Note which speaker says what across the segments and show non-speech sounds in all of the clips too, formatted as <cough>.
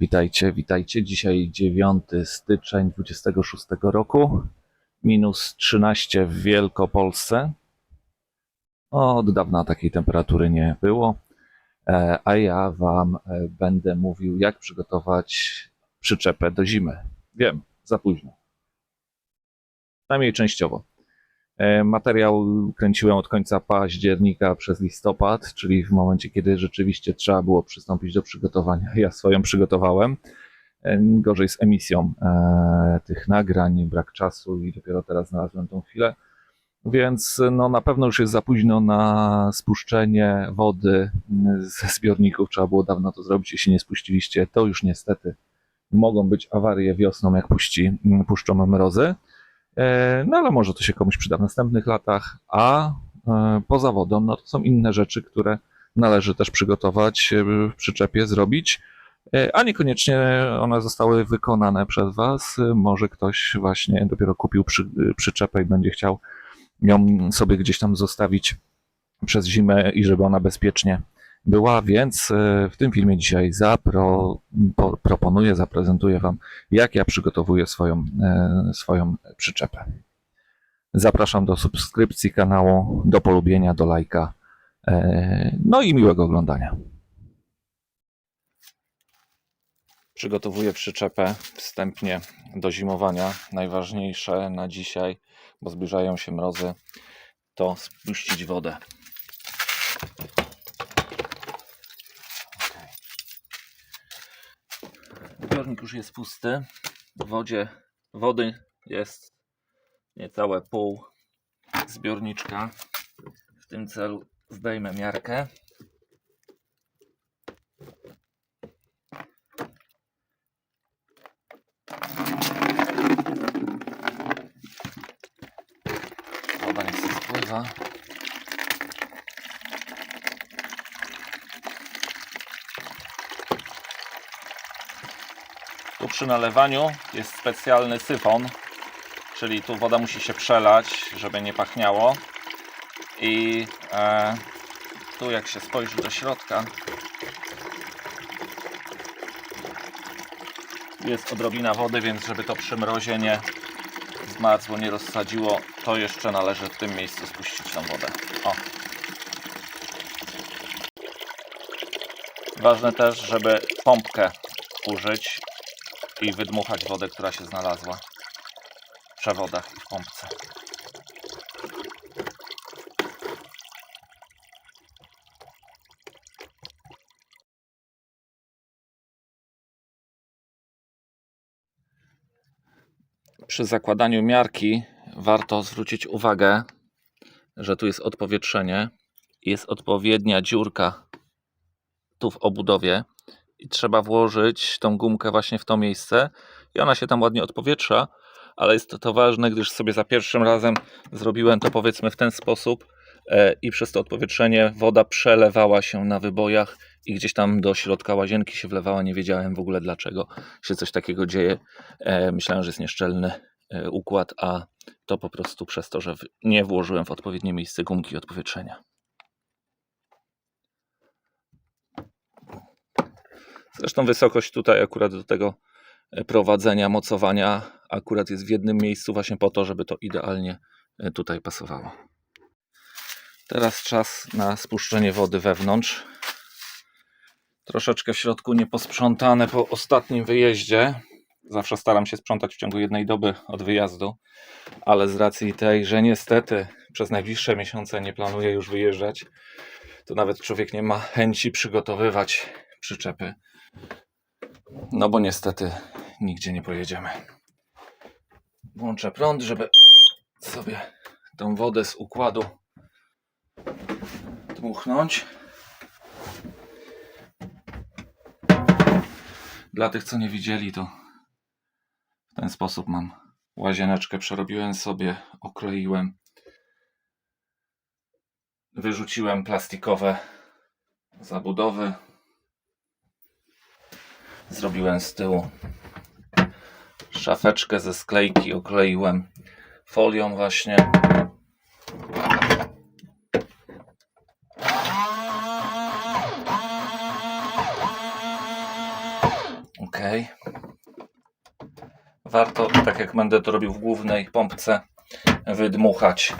Speaker 1: Witajcie, witajcie. Dzisiaj 9 styczeń 26 roku, minus 13 w Wielkopolsce. Od dawna takiej temperatury nie było, E, a ja Wam e, będę mówił, jak przygotować przyczepę do zimy. Wiem, za późno. Przynajmniej częściowo. E, Materiał kręciłem od końca października przez listopad, czyli w momencie, kiedy rzeczywiście trzeba było przystąpić do przygotowania. <laughs> Ja swoją przygotowałem. E, Gorzej z emisją e, tych nagrań, brak czasu i dopiero teraz znalazłem tą chwilę. Więc no, na pewno już jest za późno na spuszczenie wody mm, ze zbiorników. Trzeba było dawno to zrobić. Jeśli nie spuściliście, to już niestety mogą być awarie wiosną, jak puści, mm, puszczą mrozy. E, No ale może to się komuś przyda w następnych latach, a e, poza wodą, no to są inne rzeczy, które należy też przygotować e, w przyczepie, zrobić, a niekoniecznie one zostały wykonane przez Was. Może ktoś właśnie dopiero kupił przy, przyczepę i będzie chciał ją sobie gdzieś tam zostawić przez zimę i żeby ona bezpiecznie była, więc e, w tym filmie dzisiaj zapro, po, proponuję, zaprezentuję Wam, jak ja przygotowuję swoją, e, swoją przyczepę. Zapraszam do subskrypcji kanału, do polubienia, do lajka. e, No i miłego oglądania. Przygotowuję przyczepę wstępnie do zimowania. Najważniejsze na dzisiaj, bo zbliżają się mrozy, to spuścić wodę. Zbiornik już jest pusty. W wodzie wody jest niecałe pół zbiorniczka. W tym celu zdejmę miarkę. Woda się spływa. Przy nalewaniu jest specjalny syfon, czyli tu woda musi się przelać, żeby nie pachniało. I e, tu jak się spojrzy do środka, jest odrobina wody, więc żeby to przy mrozie nie zmarzło, nie rozsadziło, to jeszcze należy w tym miejscu spuścić tą wodę. O. Ważne też, żeby pompkę użyć i wydmuchać wodę, która się znalazła. W przewodach i w pompce. Przy zakładaniu miarki warto zwrócić uwagę, że tu jest odpowietrzenie, jest odpowiednia dziurka tu w obudowie i trzeba włożyć tą gumkę właśnie w to miejsce i ona się tam ładnie odpowietrza, ale jest to, to ważne, gdyż sobie za pierwszym razem zrobiłem to powiedzmy w ten sposób e, i przez to odpowietrzenie woda przelewała się na wybojach i gdzieś tam do środka łazienki się wlewała. Nie wiedziałem w ogóle dlaczego się coś takiego dzieje. E, myślałem, że jest nieszczelny e, układ, a to po prostu przez to, że nie włożyłem w odpowiednie miejsce gumki odpowietrzenia. Zresztą wysokość tutaj akurat do tego e, prowadzenia, mocowania akurat jest w jednym miejscu właśnie po to, żeby to idealnie e, tutaj pasowało. Teraz czas na spuszczenie wody wewnątrz. Troszeczkę w środku nieposprzątane po ostatnim wyjeździe. Zawsze staram się sprzątać w ciągu jednej doby od wyjazdu, ale z racji tej, że niestety przez najbliższe miesiące nie planuję już wyjeżdżać, to nawet człowiek nie ma chęci przygotowywać przyczepy. No bo niestety nigdzie nie pojedziemy. Włączę prąd, żeby sobie tą wodę z układu dmuchnąć. Dla tych, co nie widzieli, to w ten sposób mam łazieneczkę. Przerobiłem sobie, okroiłem. Wyrzuciłem plastikowe zabudowy. Zrobiłem z tyłu szafeczkę ze sklejki, okleiłem folią właśnie. Ok. warto, tak jak będę to robił w głównej pompce, wydmuchać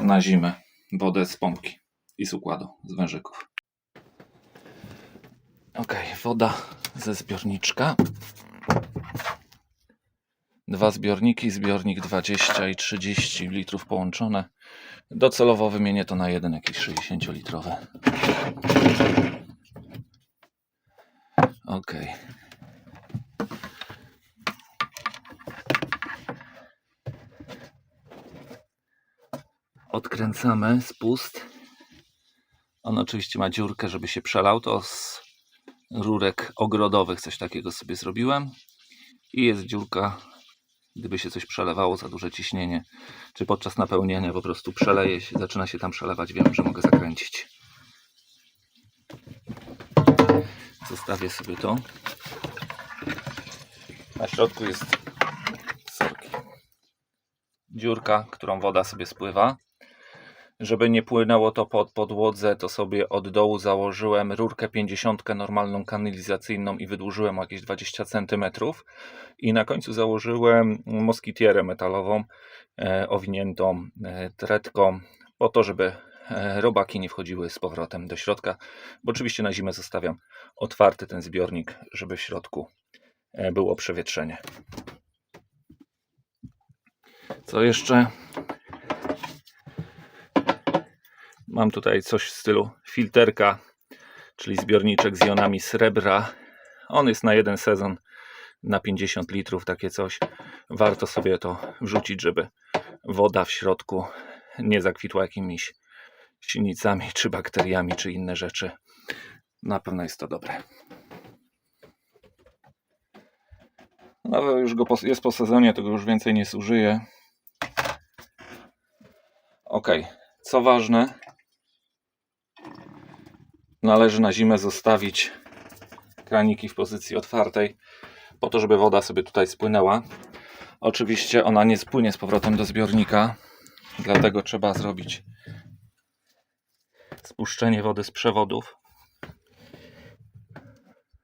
Speaker 1: na zimę wodę z pompki i z układu, z wężyków. Ok, woda ze zbiorniczka. Dwa zbiorniki, zbiornik 20 i 30 litrów połączone. Docelowo wymienię to na jeden jakiś 60-litrowy. Ok. Odkręcamy spust. On oczywiście ma dziurkę, żeby się przelał. To rurek ogrodowych coś takiego sobie zrobiłem. I jest dziurka, gdyby się coś przelewało, za duże ciśnienie, czy podczas napełniania po prostu przeleje się, zaczyna się tam przelewać, wiem, że mogę zakręcić. Zostawię sobie to. Na środku jest sorki. Dziurka, którą woda sobie spływa. Żeby nie płynęło to pod podłodze, to sobie od dołu założyłem rurkę 50 normalną kanalizacyjną i wydłużyłem jakieś 20 cm. I na końcu założyłem moskitierę metalową e, owiniętą e, tretką po to, żeby e, robaki nie wchodziły z powrotem do środka, bo oczywiście na zimę zostawiam otwarty ten zbiornik, żeby w środku e, było przewietrzenie. Co jeszcze? Mam tutaj coś w stylu filterka, czyli zbiorniczek z jonami srebra. On jest na jeden sezon, na 50 litrów, takie coś. Warto sobie to wrzucić, żeby woda w środku nie zakwitła jakimiś silnicami, <laughs> czy bakteriami, czy inne rzeczy. Na pewno jest to dobre. No, już go po, jest po sezonie, tego już więcej nie zużyję. Ok, co ważne, należy na zimę zostawić kraniki w pozycji otwartej, po to, żeby woda sobie tutaj spłynęła. Oczywiście ona nie spłynie z powrotem do zbiornika, dlatego trzeba zrobić spuszczenie wody z przewodów.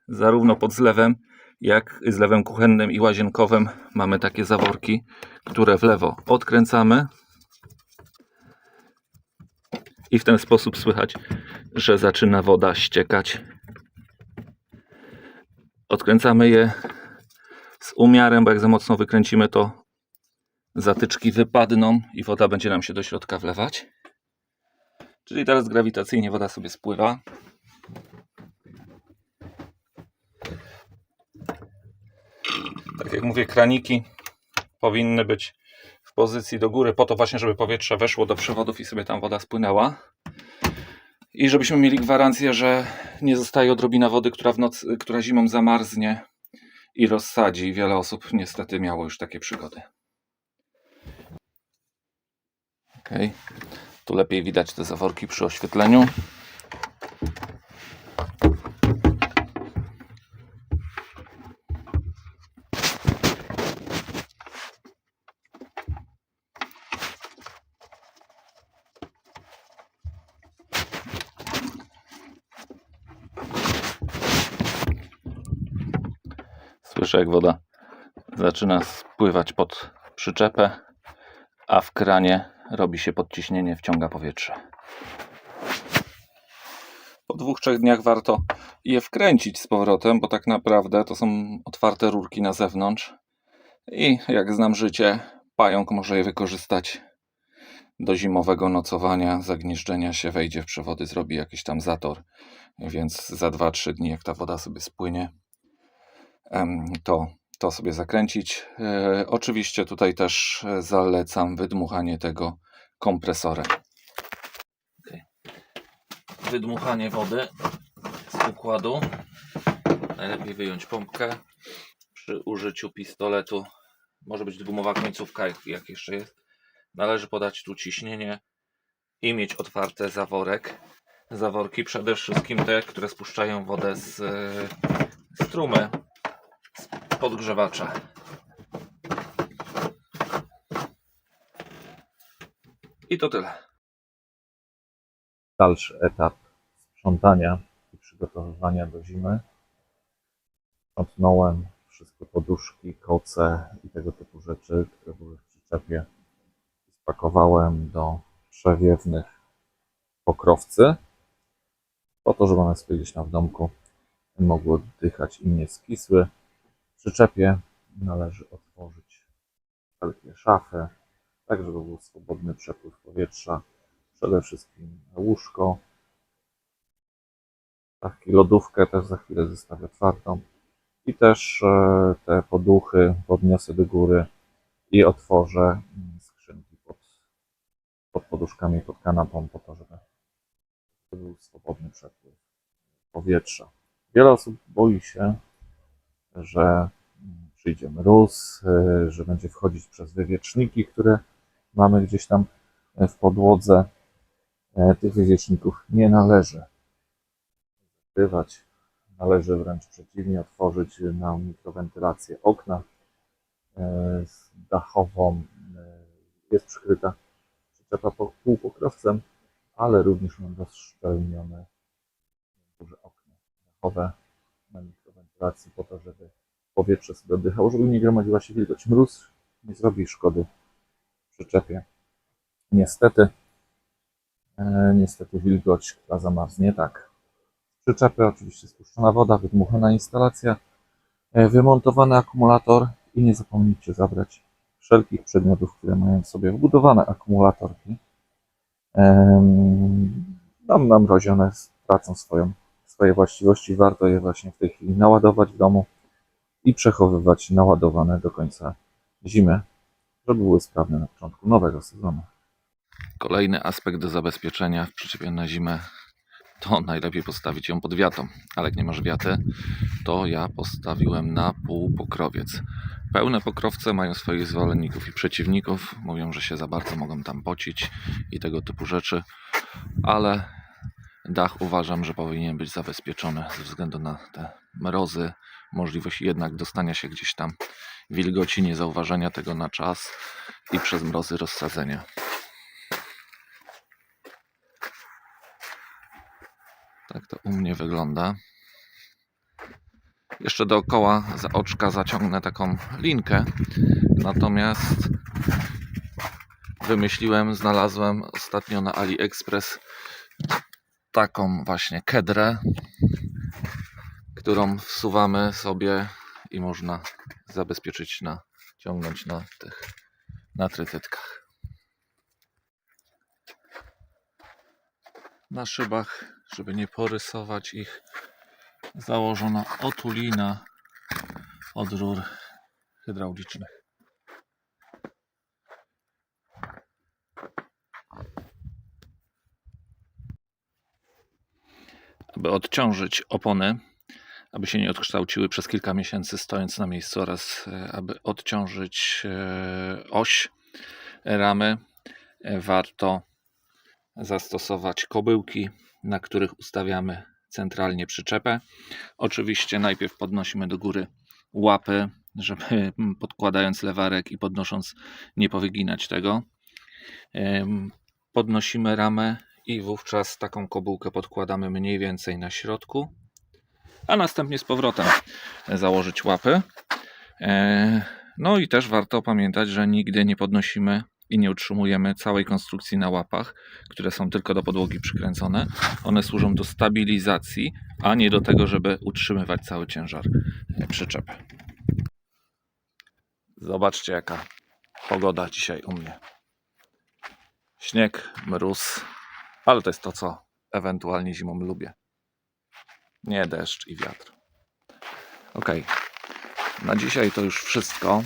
Speaker 1: Zarówno pod zlewem, jak i zlewem kuchennym i łazienkowym mamy takie zaworki, które w lewo odkręcamy i w ten sposób słychać, że zaczyna woda ściekać. Odkręcamy je z umiarem, bo jak za mocno wykręcimy, to zatyczki wypadną i woda będzie nam się do środka wlewać. Czyli teraz grawitacyjnie woda sobie spływa. Tak jak mówię, kraniki powinny być w pozycji do góry, po to właśnie, żeby powietrze weszło do przewodów i sobie tam woda spłynęła. I żebyśmy mieli gwarancję, że nie zostaje odrobina wody, która, w która zimą zamarznie i rozsadzi. Wiele osób niestety miało już takie przygody. Ok, tu lepiej widać te zaworki przy oświetleniu. Słyszę, jak woda zaczyna spływać pod przyczepę, a w kranie robi się podciśnienie, wciąga powietrze. Po dwóch, trzech dniach warto je wkręcić z powrotem, bo tak naprawdę to są otwarte rurki na zewnątrz. I jak znam życie, pająk może je wykorzystać do zimowego nocowania, zagnieżdżenia się, wejdzie w przewody, zrobi jakiś tam zator. Więc za 2-3 dni, jak ta woda sobie spłynie, to, to sobie zakręcić. E, oczywiście tutaj też e, zalecam wydmuchanie tego kompresorem. Wydmuchanie wody z układu. Najlepiej wyjąć pompkę przy użyciu pistoletu. Może być gumowa końcówka, jak, jeszcze jest. Należy podać tu ciśnienie i mieć otwarte zaworek. Zaworki przede wszystkim te, które spuszczają wodę z e, strumy podgrzewacza. I to tyle. Dalszy etap sprzątania i przygotowywania do zimy. Sprzątnąłem wszystkie poduszki, koce i tego typu rzeczy, które były w przyczepie, spakowałem do przewiewnych pokrowcy, po to, żeby one sobie gdzieś w domku mogły oddychać i nie skisły. Przyczepie należy otworzyć wszelkie szafy, tak żeby był swobodny przepływ powietrza. Przede wszystkim łóżko. Taki lodówkę też za chwilę zostawię otwartą. I też e, te poduchy podniosę do góry i otworzę mm, skrzynki pod, pod poduszkami, pod kanapą, po to, żeby był swobodny przepływ powietrza. Wiele osób boi się, że przyjdzie mróz, y, że będzie wchodzić przez wywieczniki, które mamy gdzieś tam e, w podłodze. E, Tych wywieczników nie należy zakrywać. Należy wręcz przeciwnie otworzyć na mikrowentylację okna dachową. Jest przykryta przyczepa po- półpokrowcem, ale również mam rozszczelnione duże okno dachowe na po to, żeby powietrze sobie oddychało, żeby nie gromadziła się wilgoć. Mróz nie zrobi szkody przyczepie. Niestety, e, niestety wilgoć, która zamarznie, tak. Przyczepy oczywiście spuszczona woda, wydmuchana instalacja, e, wymontowany akumulator i nie zapomnijcie zabrać wszelkich przedmiotów, które mają w sobie wbudowane akumulatorki. Em, Tam namrozione tracą swoją, swoje właściwości. Warto je właśnie w tej chwili naładować w domu i przechowywać naładowane do końca zimy, żeby były sprawne na początku nowego sezonu. Kolejny aspekt do zabezpieczenia w przyczepie na zimę to najlepiej postawić ją pod wiatą, ale jak nie masz wiaty, to ja postawiłem na półpokrowiec. Pełne pokrowce mają swoich zwolenników i przeciwników. Mówią, że się za bardzo mogą tam pocić i tego typu rzeczy, ale dach uważam, że powinien być zabezpieczony ze względu na te mrozy, możliwość jednak dostania się gdzieś tam wilgoci, niezauważenia tego na czas i przez mrozy rozsadzenia. Tak to u mnie wygląda. Jeszcze dookoła za oczka zaciągnę taką linkę. Natomiast wymyśliłem, znalazłem ostatnio na AliExpress taką właśnie kedrę, którą wsuwamy sobie i można zabezpieczyć na, ciągnąć na tych, na trytytkach. Na szybach, żeby nie porysować ich, założona otulina od rur hydraulicznych. Aby odciążyć opony, aby się nie odkształciły przez kilka miesięcy stojąc na miejscu oraz e, aby odciążyć e, oś ramy, e, warto zastosować kobyłki, na których ustawiamy centralnie przyczepę. Oczywiście najpierw podnosimy do góry łapy, żeby podkładając lewarek i podnosząc nie powyginać tego. Podnosimy ramę i wówczas taką kobułkę podkładamy mniej więcej na środku, a następnie z powrotem założyć łapy. E, No i też warto pamiętać, że nigdy nie podnosimy i nie utrzymujemy całej konstrukcji na łapach, które są tylko do podłogi przykręcone. One służą do stabilizacji, a nie do tego, żeby utrzymywać cały ciężar e, przyczepy. Zobaczcie, jaka pogoda dzisiaj u mnie. Śnieg, mróz, ale to jest to, co ewentualnie zimą lubię. Nie deszcz i wiatr. Ok. Na dzisiaj to już wszystko.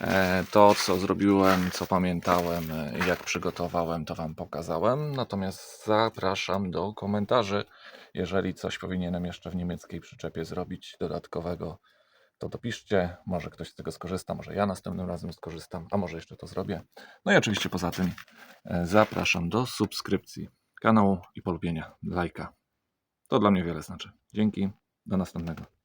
Speaker 1: E, To, co zrobiłem, co pamiętałem, e, jak przygotowałem, to Wam pokazałem. Natomiast zapraszam do komentarzy. Jeżeli coś powinienem jeszcze w niemieckiej przyczepie zrobić dodatkowego, to dopiszcie. Może ktoś z tego skorzysta, może ja następnym razem skorzystam, a może jeszcze to zrobię. No i oczywiście poza tym e, zapraszam do subskrypcji kanału i polubienia, lajka. To dla mnie wiele znaczy. Dzięki, do następnego.